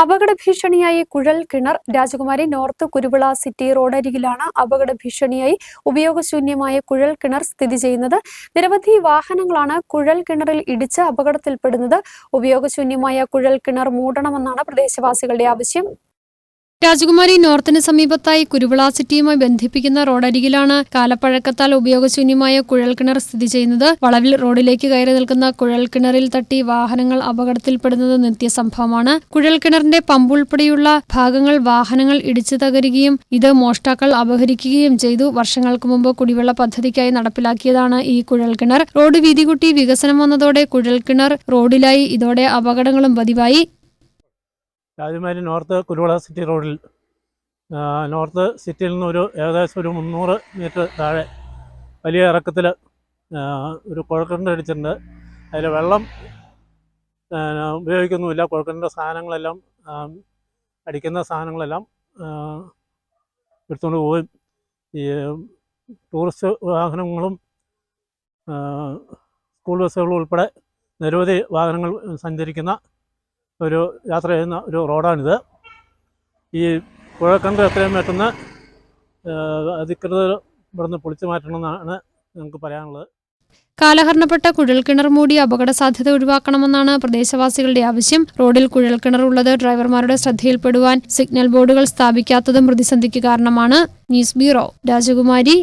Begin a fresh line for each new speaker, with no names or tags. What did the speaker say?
അപകട ഭീഷണിയായി കുഴൽ കിണർ. രാജകുമാരി നോർത്ത് കുരുവിള സിറ്റി റോഡരികിലാണ് അപകട ഭീഷണിയായി ഉപയോഗശൂന്യമായ കുഴൽ കിണർ സ്ഥിതി ചെയ്യുന്നത്. നിരവധി വാഹനങ്ങളാണ് കുഴൽ കിണറിൽ ഇടിച്ച് അപകടത്തിൽപ്പെടുന്നത്. ഉപയോഗശൂന്യമായ കുഴൽ കിണർ മൂടണമെന്നാണ് പ്രദേശവാസികളുടെ ആവശ്യം. രാജകുമാരി നോർത്തിന് സമീപത്തായി കുരുവിള സിറ്റിയുമായി ബന്ധിപ്പിക്കുന്ന റോഡരികിലാണ് കാലപ്പഴക്കത്താൽ ഉപയോഗശൂന്യമായ കുഴൽക്കിണർ സ്ഥിതി ചെയ്യുന്നത്. വളവിൽ റോഡിലേക്ക് കയറി നിൽക്കുന്ന കുഴൽക്കിണറിൽ തട്ടി വാഹനങ്ങൾ അപകടത്തിൽപ്പെടുന്നത് നിത്യസംഭവമാണ്. കുഴൽക്കിണറിന്റെ പമ്പ് ഉൾപ്പെടെയുള്ള ഭാഗങ്ങൾ വാഹനങ്ങൾ ഇടിച്ചു തകരുകയും ഇത് മോഷ്ടാക്കൾ അപഹരിക്കുകയും ചെയ്തു. വർഷങ്ങൾക്ക് മുമ്പ് കുടിവെള്ള പദ്ധതിക്കായി നടപ്പിലാക്കിയതാണ് ഈ കുഴൽക്കിണർ. റോഡ് വീതികുട്ടി വികസനം വന്നതോടെ കുഴൽക്കിണർ റോഡിലായി. ഇതോടെ അപകടങ്ങളും പതിവായി.
രാജകുമാരി നോർത്ത് കുരുവള സിറ്റി റോഡിൽ നോർത്ത് സിറ്റിയിൽ നിന്നൊരു ഏകദേശം ഒരു മുന്നൂറ് മീറ്റർ താഴെ വലിയ ഇറക്കത്തിൽ ഒരു കുഴൽക്കിണർ അടിച്ചിട്ടുണ്ട്. അതിൽ വെള്ളം ഉപയോഗിക്കുന്നുമില്ല. കുഴൽക്കിണറിന്റെ സാധനങ്ങളെല്ലാം അടിക്കുന്ന സാധനങ്ങളെല്ലാം എടുത്തുകൊണ്ട് പോവുകയും ഈ ടൂറിസ്റ്റ് വാഹനങ്ങളും സ്കൂൾ ബസ്സുകളും ഉൾപ്പെടെ നിരവധി വാഹനങ്ങൾ സഞ്ചരിക്കുന്ന ഒരു യാത്ര ചെയ്യുന്ന ഒരു റോഡാണിത്. ഈ പുഴക്കണ്ട് എത്രയും പെട്ടെന്ന് അധികൃതർ ഇവിടുന്ന് പൊളിച്ചു മാറ്റണമെന്നാണ് ഞങ്ങൾക്ക് പറയാനുള്ളത്.
കാലഹരണപ്പെട്ട കുഴൽക്കിണർ മൂടി അപകട സാധ്യത ഒഴിവാക്കണമെന്നാണ് പ്രദേശവാസികളുടെ ആവശ്യം. റോഡിൽ കുഴൽക്കിണർ ഉള്ളത് ഡ്രൈവർമാരുടെ ശ്രദ്ധയിൽപ്പെടുവാൻ സിഗ്നൽ ബോർഡുകൾ സ്ഥാപിക്കാത്തതും പ്രതിസന്ധിക്ക് കാരണമാണ്. ന്യൂസ് ബ്യൂറോ രാജകുമാരി.